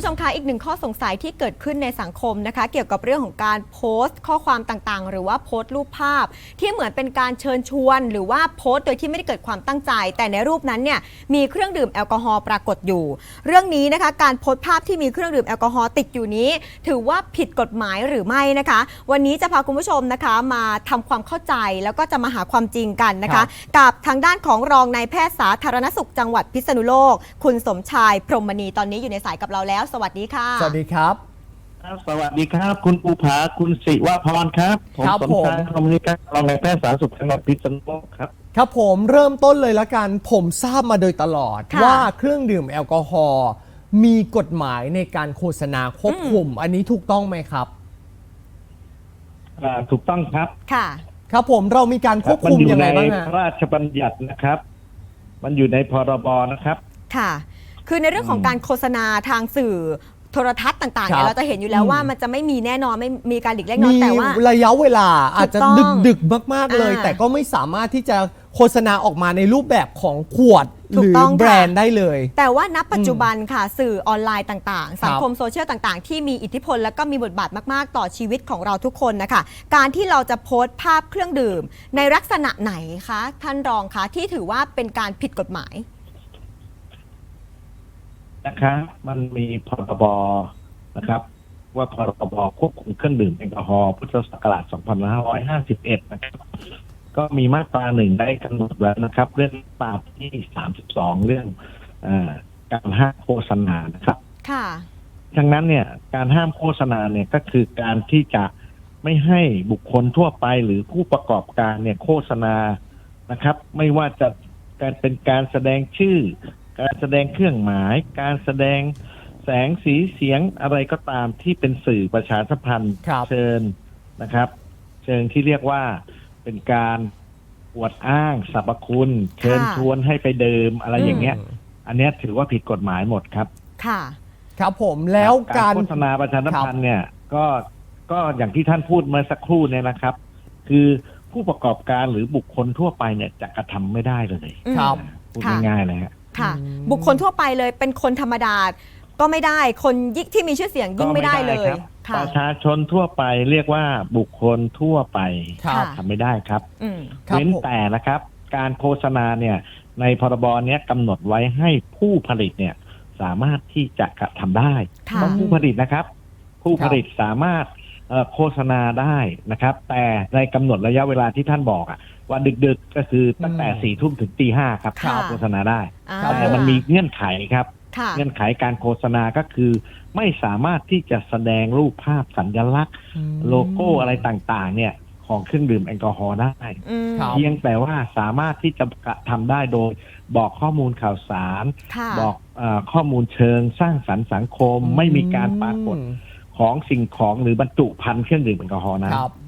ผู้ชมคะอีกหนึ่งข้อสงสัยที่เกิดขึ้นในสังคมนะคะ เกี่ยวกับเรื่องของการโพสต์ ข้อความต่างๆ หรือว่าโพสต์รูปภาพ ที่เหมือนเป็นการเชิญชวน หรือว่าโพสต์โดยที่ไม่ได้เกิดความตั้งใจ แต่ในรูปนั้นเนี่ยมีเครื่องดื่มแอลกอฮอล์ปรากฏอยู่ เรื่องนี้นะคะการโพสต์ภาพที่มีเครื่องดื่มแอลกอฮอล์ติดอยู่นี้ ถือว่าผิดกฎหมายหรือไม่นะคะ วันนี้จะพาคุณผู้ชมนะคะมาทำความเข้าใจแล้วก็จะมาหาความจริงกันนะครัคะบกับทางด้านของรองนายแพทย์สาธารณสุขจังหวัดพิษณุโลก คุณสมชายพรหมณีตอนนี้อยู่ในสายกับเราแล้วสวัสดีค่ะ สวัสดีครับ ครับสวัสดีครับ คุณปูผาคุณสิวพรครับ ผมครับสมชายผมคอมมิวนิการรองนายแพทย์สาธารณสุขจังหวัดพิษณุโลกครับ ครับผมเริ่มต้นเลยละกัน ผมทราบมาโดยตลอด ค่ะว่าเครื่องดื่มแอลกอฮอล์มีกฎหมายในการโฆษณาควบคุม อันนี้ถูกต้องไหมครับ อ่าถูกต้องครับค่ะ ครับผมเรามีการควบมัคุมอยู่ยังในไงบ้างฮะพระราชบัญญัตินะครับ มันอยู่ในพรบนะครับ ค่ะ คือในเรื่องของการโฆษณาทางสื่อโทรทัศน์ต่างๆครัเนี่ยบ เราจะเห็นอยู่แล้วอืมว่ามันจะไม่มีแน่นอนไม่มีการหลีกเลี่ยงแน่นอมีนแต่ว่า ระยะเวลาอาจจะถูดึกกต้องดึกมาก ๆ เลย อ่าแต่ก็ไม่สามารถที่จะโฆษณาออกมาในรูปแบบของขวดถูหกรือต้องค่ะ แบรนด์ได้เลย แต่ว่าณปัจจุบันค่ะสื่อออนไลน์ต่างๆ สังครับคมโซเชียลต่างๆ ที่มีอิทธิพลและก็มีบทบาทมาก ๆ ต่อชีวิตของเราทุกคนนะคะ การที่เราจะโพสต์ภาพเครื่องดื่ม ในลักษณะไหนคะ ท่านรองคะที่ถือว่าเป็นการผิดกฎหมาย นะครับมันมีพรบนะครับ ว่าพรบควบคุมเครื่องดื่มแอลกอฮอล์พุทธศักราช 2551 นะครับ ก็มีมาตราหนึ่งได้กำหนดแล้วนะครับ เรื่องมาตราที่ 32 เรื่องอาการห้ามโฆษณานะครับ ค่ะดังนั้นเนี่ยการห้ามโฆษณาเนี่ยก็คือการที่จะไม่ให้บุคคลทั่วไปหรือผู้ประกอบการเนี่ยโฆษณานะครับ ไม่ว่าจะการเป็นการแสดงชื่อ การแสดงเครื่องหมาย การแสดงแสงสีเสียงอะไรก็ตามที่เป็นสื่อประชาสัมพันธ์ครับ เชิญนะครับ เชิญที่เรียกว่าเป็นการอวดอ้างสรรพคุณ เชิญชวนให้ไปเดิมอะไรอย่างเงี้ย อันเนี้ยถือว่าผิดกฎหมายหมดครับ ค่ะ ครับผมแล้วการโฆษณาประชาสัมพันธ์เนี่ยก็ก็อย่างที่ท่านพูดเมื่อสักครู่เนี่ยนะครับ คือผู้ประกอบการหรือบุคคลทั่วไปเนี่ยจะกระทำไม่ได้เลยอืมครับ พูดค่ะ ง่ายๆเลยฮะ ค่ะอืมบุคคลทั่วไปเลยเป็นคนธรรมดาก็ไม่ได้คนยิ่งที่มีชื่อเสียงยิ่งไม่ได้เลยครับค่ะประชาชนทั่วไปเรียกว่าบุคคลทั่วไปครับค่ะทำไม่ได้ครับอืมครับเว้นผมแต่นะครับ การโฆษณาเนี่ย ในพรบเนี้ยกำหนดไว้ให้ผู้ผลิตเนี่ย สามารถที่จะกระทำได้ ค่ะต้องผู้ผลิตนะครับ ผู้ผลิตสามารถเอ่อโฆษณาได้นะครับ แต่ในกำหนดระยะเวลาที่ท่านบอกอะว่าดึกๆก็คือตั้งแต่อืมสี่ทุ่มถึงตีห้าครับค่ะ โฆษณาได้ อ่า แต่มันมีเงื่อนไขครับ ค่ะ เงื่อนไขการโฆษณาก็คือ ไม่สามารถที่จะแสดงรูปภาพสัญลักษณ์ อืมโลโก้อะไรต่างๆ เนี่ยของเครื่องดื่มแอลกอฮอล์ได้ อืมครับ เพียงแต่ว่าสามารถที่จะกระทำได้โดย บอกข้อมูลข่าวสาร ค่ะ บอกเออข้อมูลเชิงสร้างสรรค์สังคมไม่มีการปรากฏของสิ่งของหรือบรรจุภัณฑ์เครื่องดื่มแอลกอฮอล์นะ ครับค่ะ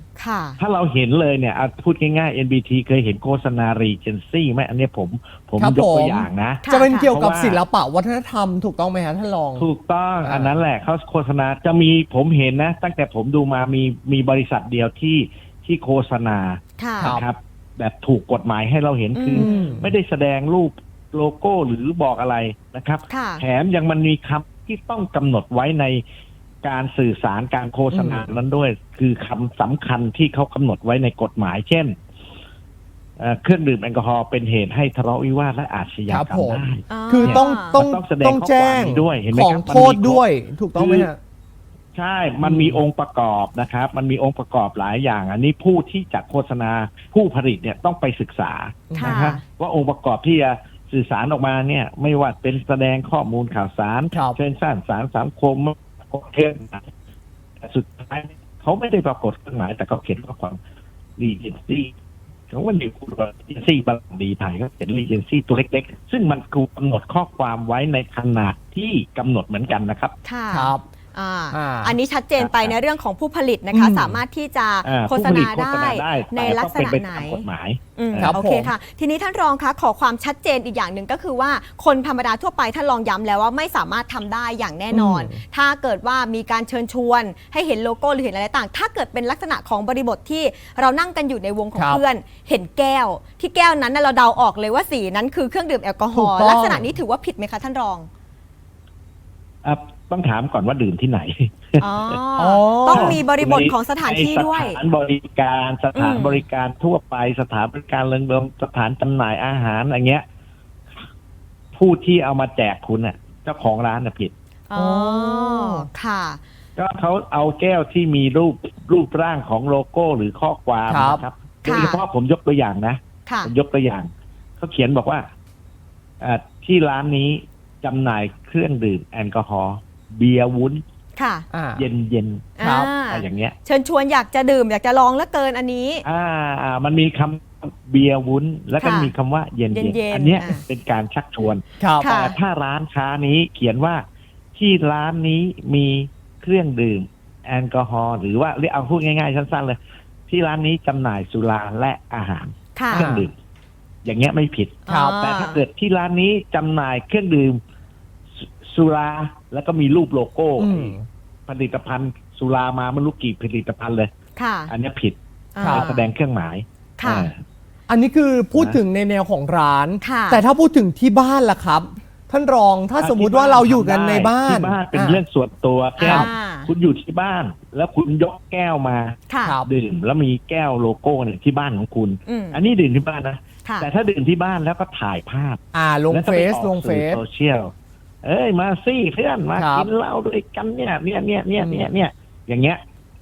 ถ้าเราเห็นเลยเนี่ยอะพูดง่ายๆ NBT เคยเห็นโฆษณารีเจนซี่ไหมอันเนี้ยผมผมครับยกตัวผมอย่างนะค่ะจะเป็นเกี่ยวกับเพราะว่า ศิลปะวัฒนธรรมถูกต้องไหมฮะท่านรอง ถูกต้องอ่า อันนั้นแหละเขาโฆษณาจะมีผมเห็นนะ ตั้งแต่ผมดูมามีมีบริษัทเดียวที่ที่โฆษณาค่ะ ครับ นะครับ แบบถูกกฎหมายให้เราเห็นคืออม ไม่ได้แสดงรูปโลโก้หรือบอกอะไรนะครับ ค่ะ แถมยังมันมีคำที่ต้องกำหนดไว้ใน การสื่อสารการโฆษณานั้นด้วย คือคำสำคัญที่เขากำหนดไว้ในกฎหมาย เช่นเอ่อเครื่องดื่มแอลกอฮอล์เป็นเหตุให้ทะเลาะวิวาทและอาชญากรรครับผมมได้คือต้องต้องมันต้องแสดงต้องแจ้งข้อความนี้ด้วยเห็นไหมของครับโทษมันมีด้วย ถูกต้องไหมฮะใช่ มันมีองค์ประกอบนะครับ มันมีองค์ประกอบหลายอย่าง อันนี้ผู้ที่จะโฆษณาผู้ผลิตเนี่ยต้องไปศึกษาค่ะนะครับว่าองค์ประกอบที่จะสื่อสารออกมาเนี่ย ไม่ว่าเป็นแสดงข้อมูลข่าวสารครับเชิญสร้างสารสังคม เครื่องหมายแต่สุดท้ายเขาไม่ได้ปรากฏเครื่องหมายแต่เขาเขียนข้อความรีเจนซี่เขาว่านิวคูรีเจนซี่บาลานดีไทยก็เขียนรีเจนซี่ตัวเล็กๆ ซึ่งมันกูกำหนดข้อความไว้ในขนาดที่กำหนดเหมือนกันนะครับค่ะครับ อ่าอ่าอันนี้ชัดเจนไปครับในเรื่องของผู้ผลิตนะคะ อืม สามารถที่จะอ่าโฆษผู้ผลิณาตโฆษได้ณาได้ในแต่ลักต้องษเป็นณะไปไหนตามกฎหมาย อืมครับโอเคผม ค่ะ ทีนี้ท่านรองคะขอความชัดเจนอีกอย่างหนึ่งก็คือว่าคนธรรมดาทั่วไปท่านรองย้ำแล้วว่าไม่สามารถทำได้อย่างแน่นอนอืมถ้าเกิดว่ามีการเชิญชวน ให้เห็นโลโก้หรือเห็นอะไรต่าง ถ้าเกิดเป็นลักษณะของบริบทที่เรานั่งกันอยู่ในวงของครับเพื่อน เห็นแก้ว ที่แก้วนั้นน่ะเราเดาออกเลยว่าสีนั้นคือเครื่องดื่มแอลกอฮอล์ถูกต้อง ลักษณะนี้ถือว่าผิดไหมคะท่านรอง อะ ต้องถามก่อนว่าดื่มที่ไหน อ๋ออ๋อ ต้องมีบริบทของสถานที่ด้วย สถานบริการสถานอืม บริการทั่วไปสถานบริการเริงรมสถานจำหน่ายอาหารอะไรเงี้ย ผู้ที่เอามาแจกคุณน่ะ เจ้าของร้านน่ะผิด อ๋อ ค่ะ ก็เขาเอาแก้วที่มีรูปรูปร่างของโลโก้หรือข้อความครับ นะครับโดค่ะยเฉพาะผมยกตัวอย่างนะ ค่ะ ผมยกตัวอย่างเขาเขียนบอกว่าอ่าที่ร้านนี้จำหน่ายเครื่องดื่มแอลกอฮอล์ เบียร์วุ้นค่ะอ่า เย็นเย็นครับ อ่าๆอะไรอย่างเงี้ย เชิญชวนอยากจะดื่ม อยากจะลองแล้วเกินอันนี้ อ่าอ่ามันมีคำเบียร์วุ้น แล้วก็ค่ะมีคำว่าเย็นเย็เย็นๆนอันเนี้ยอ่าเป็นการชักชวน ครับ ค่ะ แต่ถ้าร้านค้านี้เขียนว่าที่ร้านนี้มีเครื่องดื่ม แอลกอฮอล์หรือว่าเรียกเอาพูดง่ายๆสั้นๆเลย ที่ร้านนี้จำหน่ายสุราและอาหารค่ะเครื่องดื่มอย่างเงี้ยไม่ผิดครับอ่แต่ถ้าเกิดที่ร้านนี้จำหน่ายเครื่องดื่ม สุสุราแล้วก็มีรูปโลโก้อืม ผลิตภัณฑ์ สุรามาไม่รู้กี่ผลิตภัณฑ์เลย ค่ะอันเนี้ยผิดอ่าการแสดงเครื่องหมายค่ะ อ่า อันนี้คือพูดนะถึงในแนวของร้าน ค่ะ แต่ถ้าพูดถึงที่บ้านล่ะครับ ท่านรองถ้าสมมุติว่าเราอยู่กันในบ้านที่บ้านเป็นเรื่องส่วนตัวแก้ว อ่าคุณอยู่ที่บ้าน แล้วคุณยกแก้วมาค่ะครับ ดื่มแล้วมีแก้วโลโก้เนี่ยที่บ้านของคุณ อืมอันนี้ดื่มที่บ้านนะ ค่ะ แต่ถ้าดื่มที่บ้านแล้วก็ถ่ายภาพอ่าลงแล้วก็เฟไปซออกลงเฟสื่อซโซเชียล เอ้ยมาสิเพื่อนมาครับ กินเหล้าด้วยกันเนี่ยเนี่ยเนี่ยเนี่ยอืมเนี่ยเนี่ยอย่างเงี้ย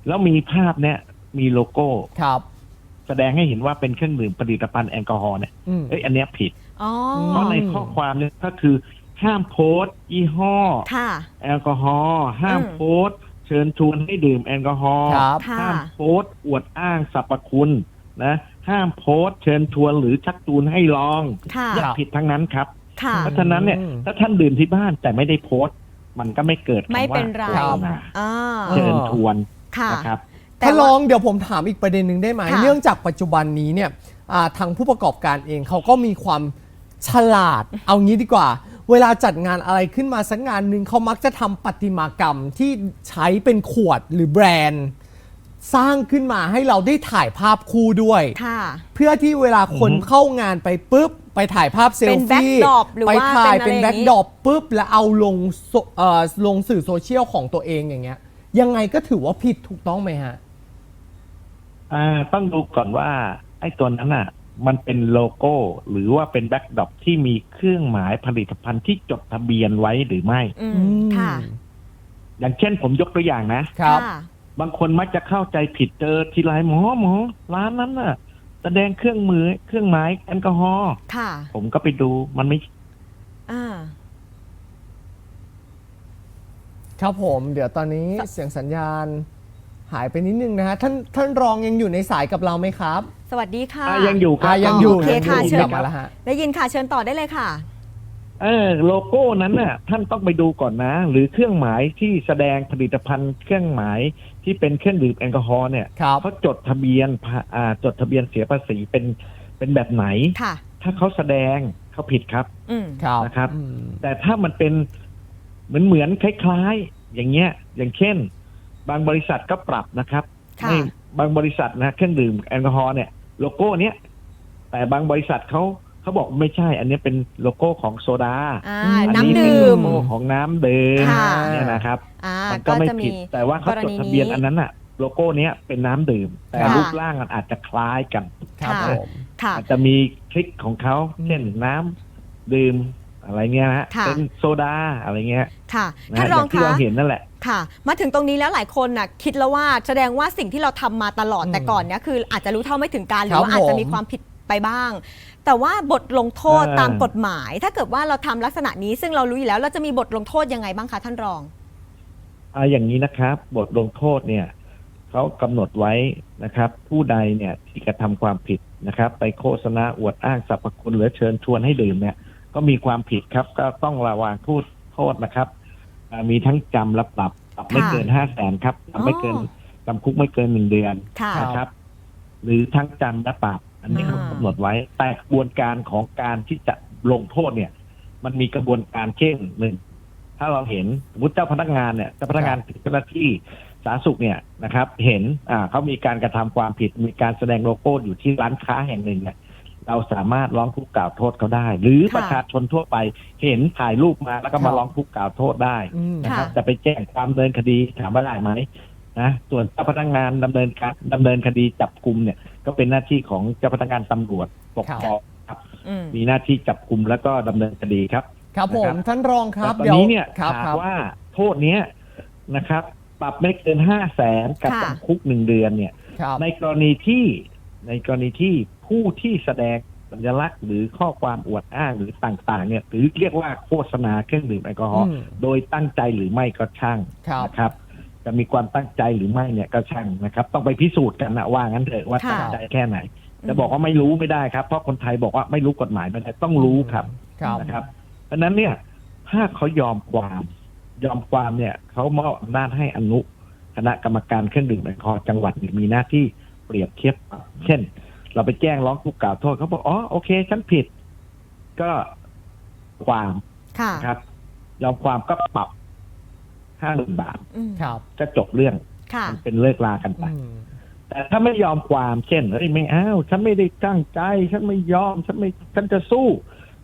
แล้วมีภาพเนี่ยมีโลโก้ ครับ แสดงให้เห็นว่าเป็นเครื่องดื่มผลิตภัณฑ์แอลกอฮอล์เนี่ยอืม เอ้ยอันเนี้ยผิด อ๋อเพราะในข้อความเนี่ยก็คือห้ามโพสต์ยี่ห้อ ค่ะ แอลกอฮอล์ห้ามอืม โพสต์เชิญชวนให้ดื่มแอลกอฮอล์ครับ ค่ะ ห้ามโพสต์อวดอ้างสรรพคุณนะ ห้ามโพสต์เชิญชวนหรือชักจูนให้ลองค่ะเนี่ยผิดทั้งนั้นครับ ค่ะ เพราะฉะนั้นเนี่ยอืมถ้าท่านดื่มที่บ้านแต่ไม่ได้โพสต์ มันก็ไม่เกิดคำว่าไม่เป็นไร โฆษณาอ่าเชิญชวนค่ะ นะครับ แต่ถ้าลว่า องเดี๋ยวผมถามอีกประเด็นหนึ่งได้ไหม ค่ะเนื่องจากปัจจุบันนี้เนี่ยอ่าทางผู้ประกอบการเองเขาก็มีความฉลาด เอางี้ดีกว่า เวลาจัดงานอะไรขึ้นมาสักงานหนึ่งเขามักจะทำประติมากรรมที่ใช้เป็นขวดหรือแบรนด์ สร้างขึ้นมาให้เราได้ถ่ายภาพคู่ด้วย ค่ะ เพื่อที่เวลาคนอือฮึเข้างานไปปุ๊บ ไปถ่ายภาพเซลเป็นฟี่ backdrop หรือไปว่าถ่ายเป็เป็นนอะไรแบ็กอย่างนี้ ดรอปปุ๊บแล้วเอาลงโซเอ่อลงสื่อโซเชียลของตัวเองอย่างเงี้ย ยังไงก็ถือว่าผิดถูกต้องไหมฮะ อ่าต้องดูก่อนว่า ไอ้ตัวนั้นอะ มันเป็นโลโก้ หรือว่าเป็นแบ็กดรอปที่มีเครื่องหมายผลิตภัณฑ์ที่จดทะเบียนไว้หรือไม่ อืมอืมค่ะอย่างเช่นผมยกตัวอย่างนะ ครับค่ะบางคนมักจะเข้าใจผิดเจอทีไรหมอหมอร้านนั้นน่ะ แสดงเครื่องมือเครื่องหมายแอลกอฮอล์ค่ะ ผมก็ไปดูมันไม่ อ่า ครับผมเดี๋ยวตอนนี้เสียงสัญญาณหายไปนิดนึงนะฮะท่านท่านรองยังอยู่ในสายกับเราไหมครับสวัสดีค่ะ อะยังอยู่ครัอ่าบยังอยู่โอเคยังค่ะอยู่เชิญ กลับมาแล้วฮะ ได้ยินค่ะ เชิญต่อได้เลยค่ะ เออโลโก้นั้นน่ะ ท่านต้องไปดูก่อนนะ หรือเครื่องหมายที่แสดงผลิตภัณฑ์ เครื่องหมายที่เป็นเครื่องดื่มแอลกอฮอล์เนี่ยครับ เขาจดทะเบียนผ่าอ่าจดทะเบียนเสียภาษีเป็นเป็นแบบไหน ค่ะ ถ้าเขาแสดงเขาผิดครับ อืม ครับนะครับ อืม แต่ถ้ามันเป็นเหมือนเหมือนคล้ายๆ อย่างเงี้ย อย่างเช่น บางบริษัทก็ปรับนะครับค่ะ ไม่บางบริษัทนะเครื่องดื่มแอลกอฮอล์เนี่ยโลโก้เนี้ยแต่บางบริษัทเขา เขาบอกไม่ใช่ อันนี้เป็นโลโก้ของโซดาอ่าอัน้ำนี้เป็นดื่โลมโก้ของน้ำดื่มค่ะ เนี่ยนะครับ อ่ามันก็ก็ไม่จะมีผิดแต่ว่าเขากรจดณีทะเบียนนี้อันนั้นอะโลโก้เนี้ยเป็นน้ำดื่ม แต่ค่ะ รูปร่างมันอาจจะคล้ายกันครับค่ะ ผมค่ะ อาจจะมีคลิกของเขาอืมเช่นน้ำดื่มอะไรเงี้ยนะฮะค่ะ เป็นโซดาอะไรเงี้ยค่ะนะท่าฮะนอรองย่างที่คะ เราเห็นนั่นแหละ ค่ะ มาถึงตรงนี้แล้วหลายคนน่ะคิดแล้วว่าแสดงว่าสิ่งที่เราทำมาตลอดอืมแต่ก่อนเนี้ยคืออาจจะรู้เท่าไม่ถึงการหรืครัอบว่าอาจจะมีผมความผิด ไปบ้าง แต่ว่าบทลงโทษเออตามกฎหมาย ถ้าเกิดว่าเราทำลักษณะนี้ ซึ่งเรารู้อยู่แล้วเราจะมีบทลงโทษยังไงบ้างคะท่านรองอ่าอย่างนี้นะครับ บทลงโทษเนี่ยเขากำหนดไว้นะครับ ผู้ใดเนี่ยที่กระทำความผิดนะครับ ไปโฆษณาอวดอ้างสรรพคุณหรือเชิญชวนให้ดื่มเนี่ย ก็มีความผิดครับ ก็ต้องระวังโทษโทษนะครับอ่ามีทั้งจำและปรับปรับไม่ค่ะเกินห้าแสนครับปรับไม่เกินอ๋อจำคุกไม่เกินหนึ่งเดือนค่ะนะครับ หรือทั้งจำและปรับ อันนี้เขาอ่ากำหนดไว้แต่กระบวนการของการที่จะลงโทษเนี่ย มันมีกระบวนการเช่นหนึ่งถ้าเราเห็นสมมติเจ้าพนักงานเนี่ยเจ้าพนักงานเจ้าหน้าที่สาธารณสุขเนี่ยนะครับ เห็นอ่าเขามีการกระทำความผิดมีการแสดงโลโก้อยู่ที่ร้านค้าแห่งหนึ่งเนี่ยเราสามารถร้องทุกข์กล่าวโทษเขาได้ หรือค่ะประชาชนทั่วไปเห็นถ่ายรูปมาแล้วก็ครัมาบร้องทุกข์กล่าวโทษได้อืมนะครับค่ะจะไปแจ้งความดำเนินคดีถามว่าได้ไหม นะส่วนเจ้าพนักงานดำเนินการดำเนินคดีจับกลุ่มเนี่ย ก็เป็นหน้าที่ของเจ้าพนักงานตำรวจปกครองครับ อืมมีหน้าที่จับกลุ่มแล้วก็ดำเนินคดีครับ ครับผม นะครับ ท่านรองครับแต่ตอนนี้เนี่ยครับถามครับ ว่าโทษเนี้ยนะครับ ปรับไม่เกินห้าแสนกับค่ะ จำคุกหนึ่งเดือนเนี่ย ครับ ในกรณีที่ในกรณีที่ผู้ที่แสดงสัญลักษณ์หรือข้อความอวดอ้างหรือต่างๆเนี่ยหรือเรียกว่าโฆษณาเครื่องดื่มแอลกอฮอล์อืม โดยตั้งใจหรือไม่ก็ช่างครับ นะครับ จะมีความตั้งใจหรือไม่เนี่ยก็ช่างนะครับ ต้องไปพิสูจน์กันนะว่างั้นเถอะว่าค่ะตั้งใจแค่ไหนจะบอกว่าไม่รู้ไม่ได้ครับ เพราะคนไทยบอกว่าไม่รู้กฎหมายไม่ได้ต้องรู้ครับครับนะครับ เพราะฉะนั้นเนี่ย ถ้าเขายอมความยอมความเนี่ยเขามอบอำนาจให้อนุคณะกรรมการเครื่องดื่มแอลกอฮอล์จังหวัดเนี่ยมีหน้าที่เปรียบเทียบปรับเช่น เราไปแจ้งร้องทุกข์กล่าวโทษเขาบอกอ๋อโอเคฉันผิด ก็ความค่ะนะครับยอมความก็ปรับ ห้าหมื่นบาทอืมครับก็จบเรื่องค่ะ มันเป็นเลิกลากันไป อืมแต่ถ้าไม่ยอมความเช่นเฮ้ยไม่เอาฉันไม่ได้ตั้งใจ ฉันไม่ยอม ฉันไม่ฉันจะสู้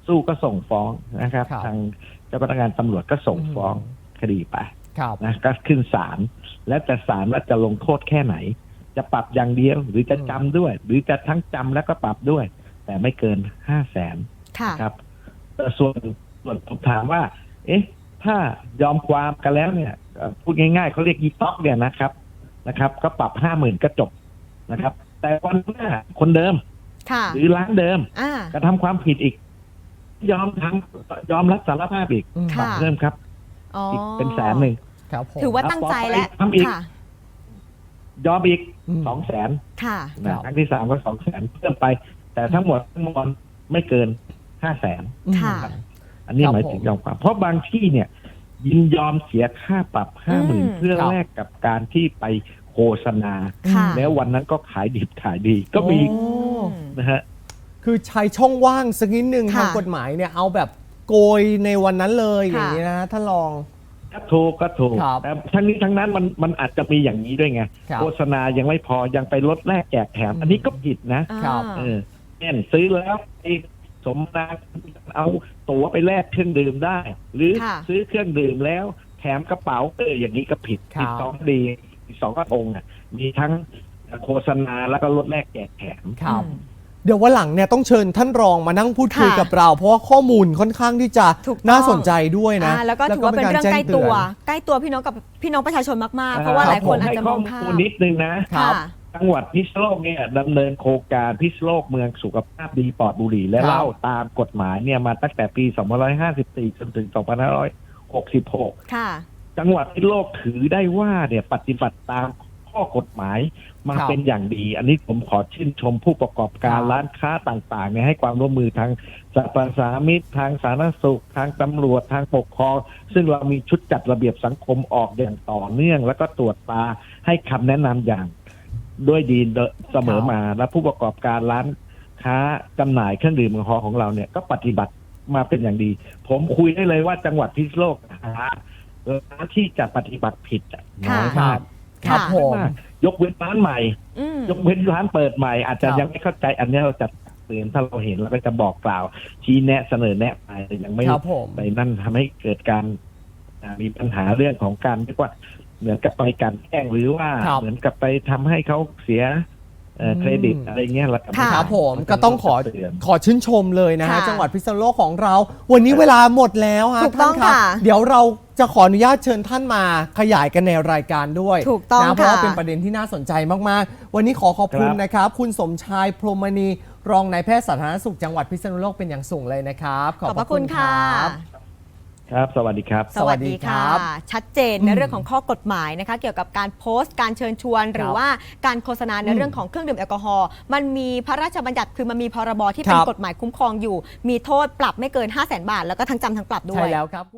สู้ก็ส่งฟ้องนะครับครับ ทางเจ้าพนักงานตำรวจก็ส่งฟ้องคดีไปครับ นะก็ขึ้นศาลแล้วแต่ศาลว่าจะลงโทษแค่ไหน จะปรับอย่างเดียวหรือจะจำด้วย หรือจะทั้งจำแล้วก็ปรับด้วย แต่ไม่เกินห้าแสน ค่ะ ครับแต่ส่วนส่วนผมถามว่า เอ๊ะ ถ้ายอมความกันแล้วเนี่ยเอ่อพูดง่ายๆเขาเรียกอีต็อกเนี่ยนะครับนะครับ ก็ปรับห้าหมื่นก็จบนะครับ แต่วันหน้าคนเดิม ค่ะ หรือร้านเดิมอ่า กระทำความผิดอีก ยอมทำยอมรับสารภาพอีกอืมค่ะเริ่มครับอ๋ออีกเป็นแสนหนึ่ง ครับผมถือว่าตั้งใจแล้วทำอีก ค่ะยอมอีกม สองแสนค่ะ ครันะบ ครั้งที่สามก็สองแสนเพิ่มไป แต่ทั้งหมดทั้งมวลไม่เกินห้าแสนอืมค่ะอั นนี้ครับหมายถึงผมยอมความเพราะบางที่เนี่ย ยินยอมเสียค่าปรับห้าหมื่นอืมเพื่อครับ แลกกับการที่ไปโฆษณา ค่ะ แล้ววันนั้นก็ขายดิบขายดี ก็มีโอ้ นะฮะ คือใช้ช่องว่างสักนิดนึงค่ะทางกฎหมายเนี่ยเอาแบบโกยในวันนั้นเลยอค่ะย่างนี้นะท่านรอง ก็ถูกก็ถูกครับแต่ทั้งนี้ทั้งนั้นมันมันอาจจะมีอย่างนี้ด้วยไง ครับโฆษณายังไม่พอยังไปลดแลกแจกแถมอืมอันนี้ก็ผิดนะ ครับอ่าเออเช่นซื้อแล้วไอ้ สมนาเอาตั๋วไปแลกเครื่องดื่มได้ หรือค่ะซื้อเครื่องดื่มแล้วแถมกระเป๋าเอออย่างนี้ก็ผิดครับอีกสองคดีอีกสองกระทงอะมีทั้งโฆษณาแล้วก็ลดแลกแจกแถม ครับ อืม เดี๋ยววันหลังเนี่ยต้องเชิญท่านรองมานั่งพูดคุยค่ะกับเรา เพราะว่าข้อมูลค่อนข้างที่จะถูกต้อง น่าสนใจด้วยนะอ่าแล้วก็ถือว่าเป็นเรื่องใกล้ตัว ใกล้ตัวพี่น้องกับพี่น้องประชาชนมากๆ เพราะว่าหลายคนอาจจะมองให้ข้าข้อมมูลนิดนึงนะ ครับ ค่ะ จังหวัดพิษณุโลกเนี่ยดำเนินโครงการพิษณุโลกเมืองสุขภาพดีปลอดบุหรี่และครับเหล้าตามกฎหมายเนี่ยมาตั้งแต่ปี 2554 จนถึง 2566 ค่ะ จังหวัดพิษณุโลกถือได้ว่าเนี่ยปฏิบัติตามข้อกฎหมายมาครับเป็นอย่างดี อันนี้ผมขอชื่นชมผู้ประกอบการครับร้านค้าต่างๆเนี่ยให้ความร่วมมือทางสรรพสามิตทางสาธารณสุข ทางตำรวจทางปกครอง ซึ่งเรามีชุดจัดระเบียบสังคมออกอย่างต่อเนื่อง แล้วก็ตรวจตาให้คำแนะนำอย่าง ด้วยดีเสมอมาและผู้ประกอบการร้านค้าจำหน่ายเครื่องดื่มแอลกอฮอล์ของเราเนี่ยก็ปฏิบัติมาเป็นอย่างดี ผมคุยได้เลยว่าจังหวัดพิษณุโลกหาร้านที่จะปฏิบัติผิดอะน้อยครัมากบครับค่ะผมยกเว้นร้านใหม่อืมยกเว้นร้านเปิดใหม่ อาจจะครับยังไม่เข้าใจอันนี้เราจะเตือนถ้าเราเห็นเราก็จะบอกกล่าว ชี้แนะเสนอแนะไปยังไม่ครับผมไปนั่นทำให้เกิดการอ่ามีปัญหาเรื่องของการเรียกว่า เหมือนกับไปกลันแกล้งหรือว่าครับเหมือนกับไปทำให้เขาเสียเอ่ออม เครดิตอะไรเงี้ยเราก็ไม่ค่ะ ครับผมเราก็ต้องขอเตือน ขอชื่นชมเลยนะฮะค่ะจังหวัดพิษณุโลกของเรา วันนี้เวลาหมดแล้วฮะถูกต้องท่านรับค่ะเดี๋ยวเราจะขออนุญาตเชิญท่านมาขยายกันในรายการด้วยถูกต้องนะเพราะว่าค่ะ เป็นประเด็นที่น่าสนใจมากๆ วันนี้ขอขอบคุณครับ นะครับ คุณสมชายพรหมณีรองนายแพทย์สาธารณสุขจังหวัดพิษณุโลกเป็นอย่างสูงเลยนะครับ ขอบพระคุณค่ะ รับ ครับ สวัสดีครับ สวัสดีค่ะ สวัสดีครับชัดเจนในอืมเรื่องของข้อกฎหมายนะคะ เกี่ยวกับการโพสต์การเชิญชวน หรือว่าการโฆษณาในอืมเรื่องของเครื่องดื่มแอลกอฮอล์มันมีพระราชบัญญัติคือมันมีพรบที่เป็นครับ กฎหมายคุ้มครองอยู่ มีโทษปรับไม่เกิน 5 0 0 0 0 0 บาท แล้วก็ทั้งจำทั้งปรับด้วใช่ยแล้วครับ